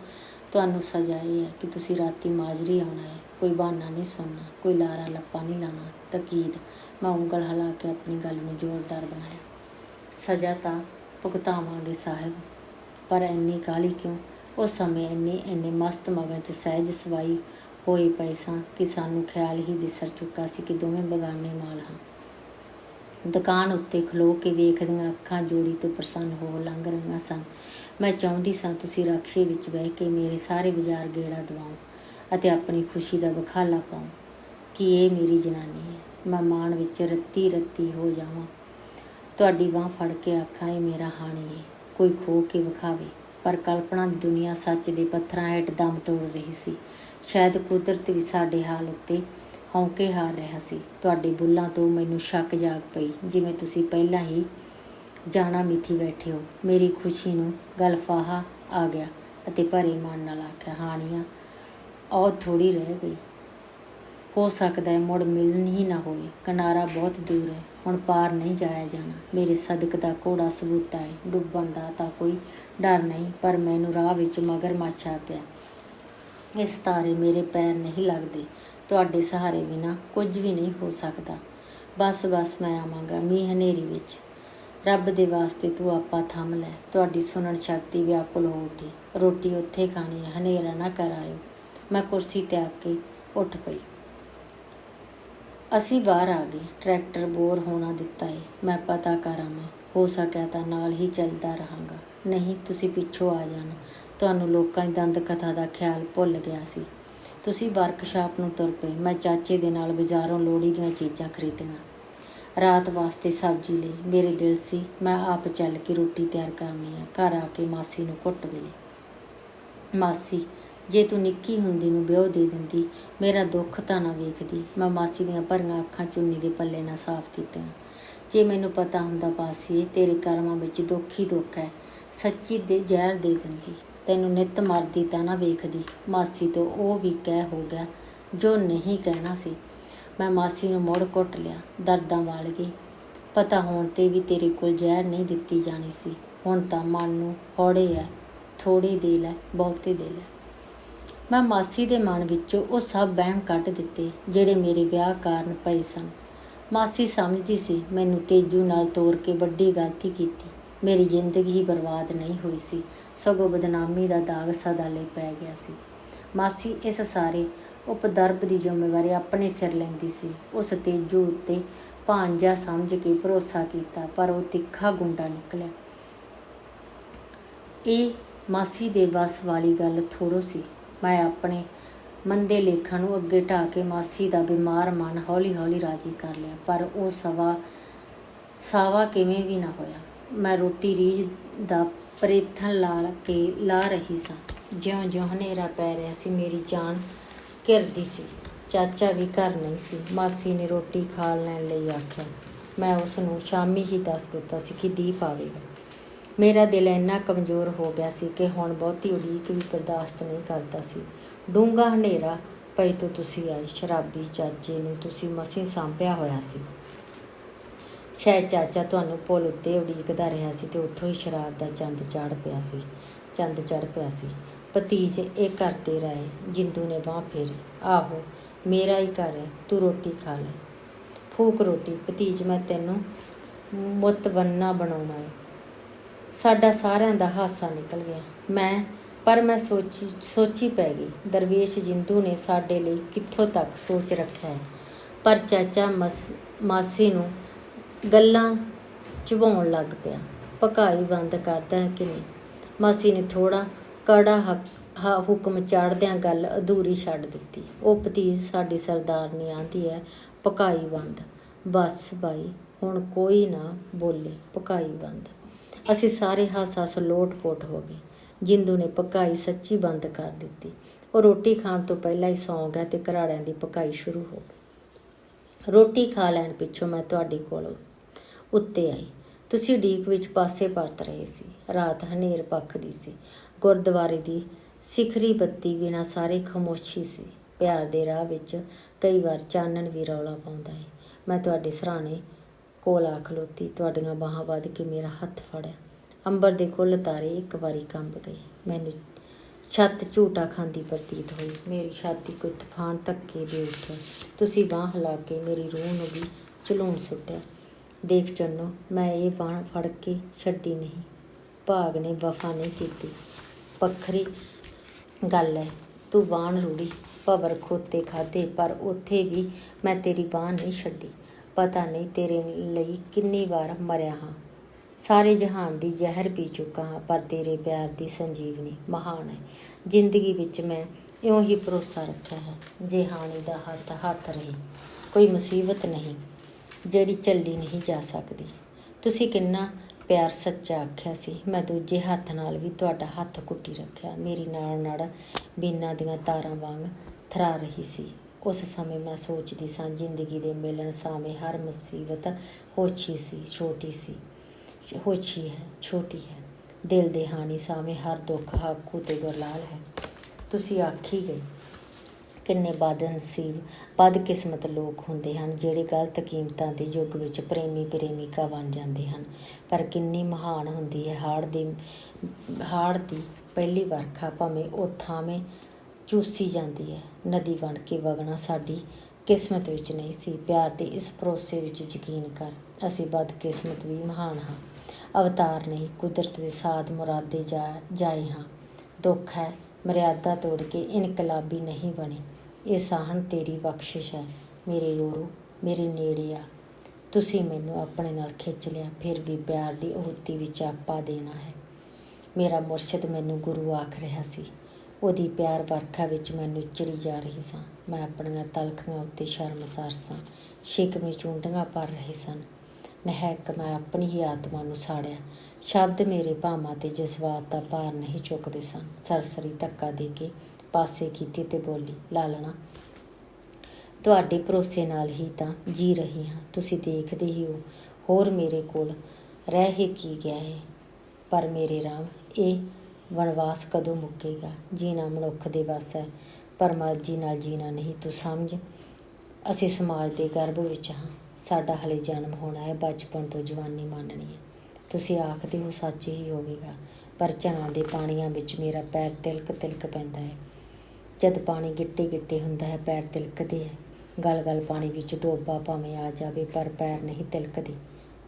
ਤੁਹਾਨੂੰ ਸਜ਼ਾ ਇਹ ਹੈ ਕਿ ਤੁਸੀਂ ਰਾਤੀ ਮਾਜਰੀ ਆਉਣਾ ਹੈ। ਕੋਈ ਬਹਾਨਾ ਨਹੀਂ ਸੁਣਨਾ, ਕੋਈ ਲਾਰਾ ਲੱਪਾ ਨਹੀਂ ਲਾਣਾ ਤਕੀਦ। ਮੈਂ ਉਂਗਲ ਹਿਲਾ ਕੇ ਆਪਣੀ ਗੱਲ ਨੂੰ ਜ਼ੋਰਦਾਰ ਬਣਾਇਆ। ਸਜ਼ਾ ਤਾਂ ਭੁਗਤਾਵਾਂਗੇ ਸਾਹਿਬ, ਪਰ ਇੰਨੀ ਕਾਲੀ ਕਿਉਂ? ਉਸ ਸਮੇਂ ਇੰਨੀ, ਇੰਨੇ ਮਸਤ ਮਗਨ ਚ ਸਹਿਜ ਸਵਾਈ ਹੋਏ ਪਏ ਸਾਂ ਕਿ ਸਾਨੂੰ ਖਿਆਲ ਹੀ ਵਿਸਰ ਚੁੱਕਾ ਸੀ ਕਿ ਦੋਵੇਂ ਬਗਾਨੇ ਮਾਲ ਹਾਂ। ਦੁਕਾਨ ਉੱਤੇ ਖਲੋ ਕੇ ਵੇਖਦੀਆਂ ਅੱਖਾਂ ਜੋੜੀ ਤੋਂ ਪ੍ਰਸੰਨ ਹੋ ਲੰਘ ਰਹੀਆਂ ਸਨ। ਮੈਂ ਚਾਹੁੰਦੀ ਸਾਂ ਤੁਸੀਂ ਰਕਸ਼ੇ ਵਿੱਚ ਬਹਿ ਕੇ ਮੇਰੇ ਸਾਰੇ ਬਾਜ਼ਾਰ ਗੇੜਾ ਦਿਵਾਓ। ਅਤੇ ਆਪਣੀ ਖੁਸ਼ੀ ਦਾ ਬਖਾਲਾ ਪਾਓ ਕਿ ਇਹ ਮੇਰੀ ਜਨਾਨੀ ਹੈ। ਮੈਂ ਮਾਣ ਵਿੱਚ ਰੱਤੀ ਰੱਤੀ ਹੋ ਜਾਵਾਂ। ਤੁਹਾਡੀ ਬਾਹ ਫੜ ਕੇ ਆਖਾਂ, ਇਹ ਮੇਰਾ ਹਾਣੀ ਹੈ। ਕੋਈ ਖੋ ਕੇ ਵਿਖਾਵੇ। ਪਰ ਕਲਪਨਾ ਦੀ ਦੁਨੀਆ ਸੱਚ ਦੇ ਪੱਥਰਾਂ ਹੇਠ ਦਮ ਤੋੜ ਰਹੀ ਸੀ। ਸ਼ਾਇਦ ਕੁਦਰਤ ਵੀ ਸਾਡੇ ਹਾਲ ਉੱਤੇ ਹੌਂਕੇ ਹਾਰ ਰਿਹਾ ਸੀ। ਤੁਹਾਡੇ ਬੁੱਲਾਂ ਤੋਂ ਮੈਨੂੰ ਸ਼ੱਕ ਜਾਗ ਪਈ, ਜਿਵੇਂ ਤੁਸੀਂ ਪਹਿਲਾਂ ਹੀ ਜਾਣਾ ਮਿੱਥੀ ਬੈਠੇ ਹੋ। ਮੇਰੀ ਖੁਸ਼ੀ ਨੂੰ ਗਲਫਾਹਾ ਆ ਗਿਆ ਅਤੇ ਭਰੇ ਮਨ ਨਾਲ ਆਖਿਆ, ਹਾਣੀਆਂ ਉਹ ਥੋੜੀ ਰਹਿ ਗਈ। ਹੋ ਸਕਦਾ ਹੈ ਮੁੜ ਮਿਲਣ ਹੀ ਨਾ ਹੋਵੇ। ਕਿਨਾਰਾ ਬਹੁਤ ਦੂਰ ਹੈ। ਹੁਣ ਪਾਰ ਨਹੀਂ ਜਾਇਆ ਜਾਣਾ। ਮੇਰੇ ਸਦਕ ਦਾ ਘੋੜਾ ਸਬੂਤਾ ਹੈ। ਡੁੱਬਣ ਦਾ ਤਾਂ ਕੋਈ ਡਰ ਨਹੀਂ, ਪਰ ਮੈਨੂੰ ਰਾਹ ਵਿੱਚ ਮਗਰ ਆ ਪਿਆ। ਇਸ ਤਾਰੇ ਮੇਰੇ ਪੈਰ ਨਹੀਂ ਲੱਗਦੇ। ਤੁਹਾਡੇ ਸਹਾਰੇ ਬਿਨਾ ਕੁਝ ਵੀ ਨਹੀਂ ਹੋ ਸਕਦਾ। ਬਸ ਬਸ ਮੈਂ ਆਵਾਂਗਾ ਮੀਂਹ ਹਨੇਰੀ ਵਿੱਚ। ਰੱਬ ਦੇ ਵਾਸਤੇ ਤੂੰ ਆਪਾ ਥੰਮ ਲੈ। ਤੁਹਾਡੀ ਸੁਣਨ ਸ਼ਕਤੀ ਵਿਆਕੁਲ ਹੋ ਉੱਠੀ। ਰੋਟੀ ਉੱਥੇ ਖਾਣੀ ਹੈ। ਹਨੇਰਾ ਨਾ ਕਰ ਆਇਓ। ਮੈਂ ਕੁਰਸੀ ਤਿਆਗ ਕੇ ਉੱਠ ਪਈ। ਅਸੀਂ ਬਾਹਰ ਆ ਗਏ। ਟਰੈਕਟਰ ਬੋਰ ਹੋਣਾ ਦਿੱਤਾ ਏ। ਮੈਂ ਪਤਾ ਕਰ ਆਵਾਂ, ਹੋ ਸਕਿਆ ਤਾਂ ਨਾਲ ਹੀ ਚੱਲਦਾ ਰਹਾਂਗਾ। ਨਹੀਂ, ਤੁਸੀਂ ਪਿੱਛੋਂ ਆ ਜਾਣਾ। ਤੁਹਾਨੂੰ ਲੋਕਾਂ ਦੀ ਦੰਦ ਕਥਾ ਦਾ ਖਿਆਲ ਭੁੱਲ ਗਿਆ ਸੀ। ਤੁਸੀਂ ਵਰਕਸ਼ਾਪ ਨੂੰ ਤੁਰ ਪਏ। ਮੈਂ ਚਾਚੇ ਦੇ ਨਾਲ ਬਾਜ਼ਾਰੋਂ ਲੋੜੀ ਦੀਆਂ ਚੀਜ਼ਾਂ ਖਰੀਦੀਆਂ। ਰਾਤ ਵਾਸਤੇ ਸਬਜ਼ੀ ਲਈ। ਮੇਰੇ ਦਿਲ ਸੀ, ਮੈਂ ਆਪ ਚੱਲ ਕੇ ਰੋਟੀ ਤਿਆਰ ਕਰਨੀ ਆ। ਘਰ ਆ ਕੇ ਮਾਸੀ ਨੂੰ ਘੁੱਟ ਵੇਲੇ ਮਾਸੀ ਜੇ ਤੂੰ ਨਿੱਕੀ ਹੁੰਦੀ ਨੂੰ ਵਿਆਹ ਦੇ ਦਿੰਦੀ, ਮੇਰਾ ਦੁੱਖ ਤਾਂ ਨਾ ਵੇਖਦੀ। ਮੈਂ ਮਾਸੀ ਦੀਆਂ ਭਰੀਆਂ ਅੱਖਾਂ ਚੁੰਨੀ ਦੇ ਪੱਲੇ ਨਾਲ ਸਾਫ਼ ਕੀਤੀਆਂ। ਜੇ ਮੈਨੂੰ ਪਤਾ ਹੁੰਦਾ ਪਾਸੀ ਤੇਰੇ ਕਰਮਾਂ ਵਿੱਚ ਦੁੱਖ ਹੀ ਦੁੱਖ ਹੈ। ਸੱਚੀ ਦੇ ਜ਼ਹਿਰ ਦੇ ਦਿੰਦੀ। ਤੈਨੂੰ ਨਿਤ ਮਰਦੀ ਤਾਂ ਨਾ ਵੇਖਦੀ। ਮਾਸੀ ਤੋਂ ਉਹ ਵੀ ਕਹਿ ਹੋ ਗਿਆ, ਜੋ ਨਹੀਂ ਕਹਿਣਾ ਸੀ। ਮੈਂ ਮਾਸੀ ਨੂੰ ਮੋੜ ਕੁੱਟ ਲਿਆ, ਦਰਦਾਂ ਵਾਲ ਗਈ। ਪਤਾ ਹੋਣ ਤੇ ਵੀ ਤੇਰੇ ਕੋਲ ਜ਼ਹਿਰ ਨਹੀਂ ਦਿੱਤੀ ਜਾਣੀ ਸੀ। ਹੁਣ ਤਾਂ ਮਨ ਨੂੰ ਹੌੜੇ ਐ ਥੋੜੀ ਦੇ ਲੈ ਬਹੁਤੇ ਦੇ ਲੈ ਮੈਂ ਮਾਸੀ ਦੇ ਮਨ ਵਿੱਚੋਂ ਉਹ ਸਭ ਵਹਿਮ ਕੱਢ ਦਿੱਤੇ, ਜਿਹੜੇ ਮੇਰੇ ਵਿਆਹ ਕਾਰਨ ਪਏ ਸਨ। ਮਾਸੀ ਸਮਝਦੀ ਸੀ, ਮੈਨੂੰ ਤੇਜੂ ਨਾਲ ਤੋਰ ਕੇ ਵੱਡੀ ਗਲਤੀ ਕੀਤੀ। ਮੇਰੀ ਜ਼ਿੰਦਗੀ ਹੀ ਬਰਬਾਦ ਨਹੀਂ ਹੋਈ ਸੀ। ਸਗੋਂ ਬਦਨਾਮੀ ਦਾ ਦਾਗ ਸਦਾ ਲਈ ਪੈ ਗਿਆ ਸੀ। ਮਾਸੀ ਇਸ ਸਾਰੇ ਉਪਦਰਬ ਦੀ ਜ਼ਿੰਮੇਵਾਰੀ ਆਪਣੇ ਸਿਰ ਲੈਂਦੀ ਸੀ। ਉਸ ਤੇਜੂ ਉੱਤੇ ਭਾਂਜਾ ਸਮਝ ਕੇ ਭਰੋਸਾ ਕੀਤਾ, ਪਰ ਉਹ ਤਿੱਖਾ ਗੁੰਡਾ ਨਿਕਲਿਆ। ਇਹ ਮਾਸੀ ਦੇ ਬਸ ਵਾਲੀ ਗੱਲ ਥੋੜੋ ਸੀ। ਮੈਂ ਆਪਣੇ ਮੰਦੇ ਲੇਖਾਂ ਨੂੰ ਅੱਗੇ ਢਾ ਕੇ ਮਾਸੀ ਦਾ ਬਿਮਾਰ ਮਨ ਹੌਲੀ-ਹੌਲੀ ਰਾਜੀ ਕਰ ਲਿਆ, ਪਰ ਉਹ ਸਵਾ, ਸਾਵਾ ਕਿਵੇਂ ਵੀ ਨਾ ਹੋਇਆ। ਮੈਂ ਰੋਟੀ ਰੀਝ ਦਾ ਪ੍ਰੇਥਣ ਲਾ ਕੇ ਲਾ ਰਹੀ ਸਾਂ। ਜਿਉਂ-ਜਿਉਂ ਹਨੇਰਾ ਪੈ ਰਿਹਾ ਸੀ, ਮੇਰੀ ਜਾਨ ਘਿਰਦੀ ਸੀ। ਚਾਚਾ ਵੀ ਘਰ ਨਹੀਂ ਸੀ। ਮਾਸੀ ਨੇ ਰੋਟੀ ਖਾ ਲੈਣ ਲਈ ਆਖਿਆ। ਮੈਂ ਉਸ ਨੂੰ ਸ਼ਾਮੀ ਹੀ ਦੱਸ ਦਿੱਤਾ ਸੀ ਕਿ ਦੀਪ ਆਵੇਗਾ। ਮੇਰਾ ਦਿਲ ਇੰਨਾ ਕਮਜ਼ੋਰ ਹੋ ਗਿਆ ਸੀ ਕਿ ਹੁਣ ਬਹੁਤੀ ਉਡੀਕ ਵੀ ਬਰਦਾਸ਼ਤ ਨਹੀਂ ਕਰਦਾ ਸੀ। ਡੂੰਗਾ ਹਨੇਰਾ ਪਈ ਤੋਂ ਤੁਸੀਂ ਆਏ ਸ਼ਰਾਬੀ ਚਾਚੇ ਨੂੰ ਤੁਸੀਂ ਮਸੀਂ ਸਾਂਭਿਆ ਹੋਇਆ ਸੀ। ਸ਼ਾਇਦ ਚਾਚਾ ਤੁਹਾਨੂੰ ਪੁੱਲ ਉੱਤੇ ਉਡੀਕਦਾ ਰਿਹਾ ਸੀ ਤੇ ਉੱਥੋਂ ਹੀ ਸ਼ਰਾਬ ਦਾ ਚੰਦ ਚੜ ਪਿਆ ਸੀ, ਚੰਦ ਚੜ ਪਿਆ ਸੀ। ਭਤੀਜ ਇਹ ਘਰ ਤੇਰਾ ਹੈ ਜਿੰਦੂ ਨੇ ਬਾਹ ਫੇਰੀ। ਆਹੋ, ਮੇਰਾ ਹੀ ਘਰ ਹੈ, ਤੂੰ ਰੋਟੀ ਖਾ ਲੈ। ਫੂਕ ਰੋਟੀ, ਭਤੀਜ ਮੈਂ ਤੈਨੂੰ ਮੁਤਵੰਨਾ ਬਣਾਉਣਾ ਹੈ। ਸਾਡਾ ਸਾਰਿਆਂ ਦਾ ਹਾਸਾ ਨਿਕਲ ਗਿਆ। ਮੈਂ, ਪਰ ਮੈਂ ਸੋਚੀ ਸੋਚੀ ਪੈ ਗਈ, ਦਰਵੇਸ਼ ਜਿੰਦੂ ਨੇ ਸਾਡੇ ਲਈ ਕਿੱਥੋਂ ਤੱਕ ਸੋਚ ਰੱਖਿਆ ਹੈ? ਪਰ ਚਾਚਾ ਮਸ, ਮਾਸੀ ਨੂੰ ਗੱਲਾਂ ਚੁਭਾਉਣ ਲੱਗ ਪਿਆ। ਪਕਾਈ ਬੰਦ ਕਰਦਾ ਕਿ ਨਹੀਂ? ਮਾਸੀ ਨੇ ਥੋੜਾ ਕੜਾ ਹਾ, ਹੁਕਮ ਚਾੜਦਿਆਂ ਗੱਲ ਅਧੂਰੀ ਛੱਡ ਦਿੱਤੀ। ਉਹ ਭਤੀਜ ਸਾਡੀ ਸਰਦਾਰਨੀ ਆਂਦੀ ਹੈ ਪਕਾਈ ਬੰਦ। ਬਸ ਬਾਈ, ਹੁਣ ਕੋਈ ਨਾ ਬੋਲੇ ਪਕਾਈ ਬੰਦ। ਅਸੀਂ ਸਾਰੇ ਹੱਸ-ਹੱਸ, ਲੋਟ-ਪੋਟ ਹੋ ਗਏ। ਜਿੰਦੂ ਨੇ ਪਕਾਈ ਸੱਚੀ ਬੰਦ ਕਰ ਦਿੱਤੀ। ਉਹ ਰੋਟੀ ਖਾਣ ਤੋਂ ਪਹਿਲਾਂ ਹੀ ਸੌਂ ਗਿਆ ਤੇ ਘਰਾੜਿਆਂ ਦੀ ਪਕਾਈ ਸ਼ੁਰੂ ਹੋ ਗਈ। ਰੋਟੀ ਖਾ ਲੈਣ ਪਿੱਛੋਂ ਮੈਂ ਤੁਹਾਡੇ ਕੋਲ ਉੱਤੇ ਆਈ। ਤੁਸੀਂ ਢੀਕ ਵਿੱਚ ਪਾਸੇ ਪਰਤ ਰਹੇ ਸੀ। ਰਾਤ ਹਨੇਰ ਪੱਖ ਦੀ ਸੀ। ਗੁਰਦੁਆਰੇ ਦੀ ਸਿਖਰੀ ਬੱਤੀ ਬਿਨਾ ਸਾਰੇ ਖਾਮੋਸ਼ੀ ਸੀ। ਪਿਆਰ ਦੇ ਰਾਹ ਵਿੱਚ ਕਈ ਵਾਰ ਚਾਨਣ ਵੀ ਰੌਲਾ ਪਾਉਂਦਾ ਹੈ। ਮੈਂ ਤੁਹਾਡੇ ਸਰਾਣੇ ਕੋਲ ਆ ਖਲੋਤੀ, ਤੁਹਾਡੀਆਂ ਬਾਹਾਂ ਵੱਧ ਕੇ ਮੇਰਾ ਹੱਥ ਫੜਿਆ। ਅੰਬਰ ਦੇ ਕੁੱਲ ਤਾਰੇ ਇੱਕ ਵਾਰੀ ਕੰਬ ਗਏ। ਮੈਨੂੰ ਛੱਤ ਝੂਟਾ ਖਾਂਦੀ ਪ੍ਰਤੀਤ ਹੋਈ। ਮੇਰੀ ਛਾਤੀ ਕੋਈ ਤੂਫਾਨ ਧੱਕੇ ਦੇ ਉੱਠਿਆ। ਤੁਸੀਂ ਬਾਂਹ ਹਿਲਾ ਕੇ ਮੇਰੀ ਰੂਹ ਨੂੰ ਵੀ ਝਲੂਣ ਸੁੱਟਿਆ। ਦੇਖ ਚੰਨੋ, ਮੈਂ ਇਹ ਬਾਂਹ ਫੜ ਕੇ ਛੱਡੀ ਨਹੀਂ। ਭਾਗ ਨੇ ਵਫਾ ਨਹੀਂ ਕੀਤੀ। ਪੱਖਰੀ ਗੱਲ ਹੈ ਤੂੰ ਬਾਣ ਰੂੜੀ, ਭਵਰ ਖੋਤੇ ਖਾਦੇ ਪਰ ਉੱਥੇ ਵੀ ਮੈਂ ਤੇਰੀ ਬਾਹ ਨਹੀਂ ਛੱਡੀ। ਪਤਾ ਨਹੀਂ ਤੇਰੇ ਲਈ ਕਿੰਨੀ ਵਾਰ ਮਰਿਆ ਹਾਂ। ਸਾਰੇ ਜਹਾਨ ਦੀ ਜ਼ਹਿਰ ਪੀ ਚੁੱਕਾ ਹਾਂ, ਪਰ ਤੇਰੇ ਪਿਆਰ ਦੀ ਸੰਜੀਵਨੀ ਮਹਾਨ ਹੈ। ਜ਼ਿੰਦਗੀ ਵਿੱਚ ਮੈਂ ਇਉਂ ਹੀ ਭਰੋਸਾ ਰੱਖਿਆ ਹੈ, ਜੇ ਹਾਣੀ ਦਾ ਹੱਥ ਹੱਥ ਰਹੇ, ਕੋਈ ਮੁਸੀਬਤ ਨਹੀਂ, ਜਿਹੜੀ ਚੱਲੀ ਨਹੀਂ ਜਾ ਸਕਦੀ। ਤੁਸੀਂ ਕਿੰਨਾ ਪਿਆਰ ਸੱਚਾ ਆਖਿਆ ਸੀ, ਮੈਂ ਦੂਜੇ ਹੱਥ ਨਾਲ ਵੀ ਤੁਹਾਡਾ ਹੱਥ ਕੁੱਟੀ ਰੱਖਿਆ। ਮੇਰੀ ਨਾਲ ਨਾਲ ਬੀਨਾ ਦੀਆਂ ਤਾਰਾਂ ਵਾਂਗ ਥਰਾ ਰਹੀ ਸੀ। ਉਸ ਸਮੇਂ ਮੈਂ ਸੋਚਦੀ ਸਾਂ, ਜ਼ਿੰਦਗੀ ਦੇ ਮਿਲਣ ਸਾਵੇਂ ਹਰ ਮੁਸੀਬਤ ਹੋਛੀ ਸੀ, ਛੋਟੀ ਸੀ, ਹੋਛੀ ਹੈ, ਛੋਟੀ ਹੈ। ਦਿਲ ਦੇ ਹਾਨੀ ਸਾਵੇਂ ਹਰ ਦੁੱਖ, ਹਾਕੂ ਤੇ ਗੁਰਲਾਲ ਹੈ। ਤੁਸੀਂ ਆਖੀ ਗਏ, ਕਿੰਨੇ ਬਦਨਸੀਬ, ਬਦਕਿਸਮਤ ਲੋਕ ਹੁੰਦੇ ਹਨ, ਜਿਹੜੇ ਗਲਤ ਕੀਮਤਾਂ ਦੇ ਯੁੱਗ ਵਿੱਚ ਪ੍ਰੇਮੀ ਪ੍ਰੇਮਿਕਾ ਬਣ ਜਾਂਦੇ ਹਨ। ਪਰ ਕਿੰਨੀ ਮਹਾਨ ਹੁੰਦੀ ਹੈ ਹਾੜ ਦੀ ਹਾੜ ਦੀ ਪਹਿਲੀ ਵਰਖਾ, ਭਾਵੇਂ ਉਹ ਥਾਵੇਂ ਚੂਸੀ ਜਾਂਦੀ ਹੈ। ਨਦੀ ਬਣ ਕੇ ਵਗਣਾ ਸਾਡੀ ਕਿਸਮਤ ਵਿੱਚ ਨਹੀਂ ਸੀ। ਪਿਆਰ ਦੇ ਇਸ ਭਰੋਸੇ ਵਿੱਚ ਯਕੀਨ ਕਰ, ਅਸੀਂ ਬਦਕਿਸਮਤ ਵੀ ਮਹਾਨ ਹਾਂ। ਅਵਤਾਰ ਨਹੀਂ, ਕੁਦਰਤ ਦੇ ਸਾਥ ਮੁਰਾਦੇ ਜਾ, ਜਾਏ ਹਾਂ। ਦੁੱਖ ਹੈ, ਮਰਿਆਦਾ ਤੋੜ ਕੇ ਇਨਕਲਾਬੀ ਨਹੀਂ ਬਣੇ। ਇਹ ਸਾਹਨ ਤੇਰੀ ਬਖਸ਼ਿਸ਼ ਹੈ। ਮੇਰੇ ਗੁਰੂ ਮੇਰੇ ਨੇੜੇ ਆ। ਤੁਸੀਂ ਮੈਨੂੰ ਆਪਣੇ ਨਾਲ ਖਿੱਚ ਲਿਆ, ਫਿਰ ਵੀ ਪਿਆਰ ਦੀ ਅਹੁਤੀ ਵਿੱਚ ਆਪਾ ਦੇਣਾ ਹੈ। ਮੇਰਾ ਮੁਰਸ਼ਿਦ ਮੈਨੂੰ ਗੁਰੂ ਆਖ ਰਿਹਾ ਸੀ। ਉਹਦੀ ਪਿਆਰ ਵਰਖਾ ਵਿੱਚ ਮੈਂ ਨੁਚੜੀ ਜਾ ਰਹੀ ਸਾਂ। ਮੈਂ ਆਪਣੀਆਂ ਤਲਖੀਆਂ ਉੱਤੇ ਸ਼ਰਮਸਾਰ ਸਾਂ। ਸ਼ਿਕਵੇਂ ਚੁੰਡੀਆਂ ਭਰ ਰਹੇ ਸਨ। ਨਹਿਕ ਮੈਂ ਆਪਣੀ ਹੀ ਆਤਮਾ ਨੂੰ ਸਾੜਿਆ। ਸ਼ਬਦ ਮੇਰੇ ਭਾਵਾਂ ਤੇ ਜਜ਼ਬਾਤ ਦਾ ਭਾਰ ਨਹੀਂ ਚੁੱਕਦੇ ਸਨ। ਸਰਸਰੀ ਧੱਕਾ ਦੇ ਕੇ ਪਾਸੇ ਕੀਤੀ ਤੇ ਬੋਲੀ, ਲਾਲਣਾ, ਤੁਹਾਡੇ ਭਰੋਸੇ ਨਾਲ ਹੀ ਤਾਂ ਜੀ ਰਹੀ ਹਾਂ। ਤੁਸੀਂ ਦੇਖਦੇ ਹੀ ਹੋ, ਹੋਰ ਮੇਰੇ ਕੋਲ ਰਹਿ ਹੀ ਕੀ ਗਿਆ ਹੈ। ਪਰ ਮੇਰੇ ਰਾਮ, ਇਹ ਵਨਵਾਸ ਕਦੋਂ ਮੁੱਕੇਗਾ? ਜੀਣਾ ਮਨੁੱਖ ਦੇ ਵੱਸ ਹੈ, ਪਰ ਮਰਜ਼ੀ ਨਾਲ ਜੀਣਾ ਨਹੀਂ, ਤੂੰ ਸਮਝ। ਅਸੀਂ ਸਮਾਜ ਦੇ ਗਰਭ ਵਿੱਚ ਹਾਂ। ਸਾਡਾ ਹਲੇ ਜਨਮ ਹੋਣਾ ਹੈ, ਬਚਪਨ ਤੋਂ ਜਵਾਨੀ ਮਾਨਣੀ ਹੈ। ਤੁਸੀਂ ਆਖਦੇ ਹੋ ਸੱਚ ਹੀ ਹੋਵੇਗਾ, ਪਰ ਝਣਾ ਦੇ ਪਾਣੀਆਂ ਵਿੱਚ ਮੇਰਾ ਪੈਰ ਤਿਲਕ ਤਿਲਕ ਪੈਂਦਾ ਹੈ। ਜਦ ਪਾਣੀ ਗਿੱਟੇ ਗਿੱਟੇ ਹੁੰਦਾ ਹੈ, ਪੈਰ ਤਿਲਕਦੇ ਹੈ। ਗਲ ਗਲ ਪਾਣੀ ਵਿੱਚ ਡੋਬਾ ਭਾਵੇਂ ਆ ਜਾਵੇ, ਪਰ ਪੈਰ ਨਹੀਂ ਤਿਲਕਦੇ।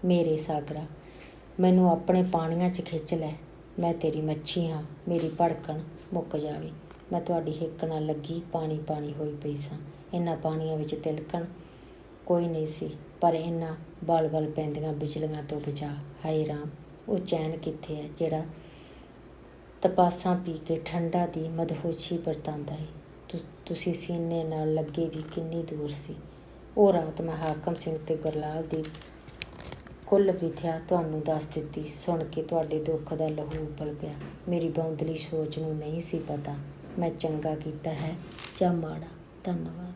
ਮੇਰੇ ਸਾਗਰਾ, ਮੈਨੂੰ ਆਪਣੇ ਪਾਣੀਆਂ 'ਚ ਖਿੱਚ ਲੈ। ਮੈਂ ਤੇਰੀ ਮੱਛੀ ਹਾਂ, ਮੇਰੀ ਭੜਕਣ ਮੁੱਕ ਜਾਵੇ। ਮੈਂ ਤੁਹਾਡੀ ਹਿੱਕ ਨਾਲ ਲੱਗੀ, ਪਾਣੀ ਪਾਣੀ ਹੋਈ ਪਈ ਸਾਂ। ਇਹਨਾਂ ਪਾਣੀਆਂ ਵਿੱਚ ਤਿਲਕਣ ਕੋਈ ਨਹੀਂ ਸੀ, ਪਰ ਇਹਨਾਂ ਬਲ ਬਲ ਪੈਂਦੀਆਂ ਬਿਜਲੀਆਂ ਤੋਂ ਬਚਾ। ਹਾਏ ਰਾਮ, ਉਹ ਚੈਨ ਕਿੱਥੇ ਹੈ ਜਿਹੜਾ ਤਪਾਸਾਂ ਪੀ ਕੇ ਠੰਡਾ ਦੀ ਮਦਹੋਸ਼ੀ ਵਰਤਾਂਦਾ ਹੈ? ਤੁਸੀਂ ਸੀਨੇ ਨਾਲ ਲੱਗੇ ਵੀ ਕਿੰਨੀ ਦੂਰ ਸੀ। ਉਹ ਰਾਤ ਮੈਂ ਹਾਕਮ ਸਿੰਘ ਤੇ ਗੁਰਲਾਲ ਦੀ ਕੁੱਲ ਵਿਥਿਆ ਤੁਹਾਨੂੰ ਦੱਸ ਦਿੱਤੀ। ਸੁਣ ਕੇ ਤੁਹਾਡੇ ਦੁੱਖ ਦਾ ਲਹੂ ਉਬਲ ਪਿਆ ਮੇਰੀ ਬੌਂਦਲੀ ਸੋਚ ਨੂੰ ਨਹੀਂ ਸੀ ਪਤਾ। ਮੈਂ ਚੰਗਾ ਕੀਤਾ ਹੈ ਜਾਂ ਮਾੜਾ? ਧੰਨਵਾਦ।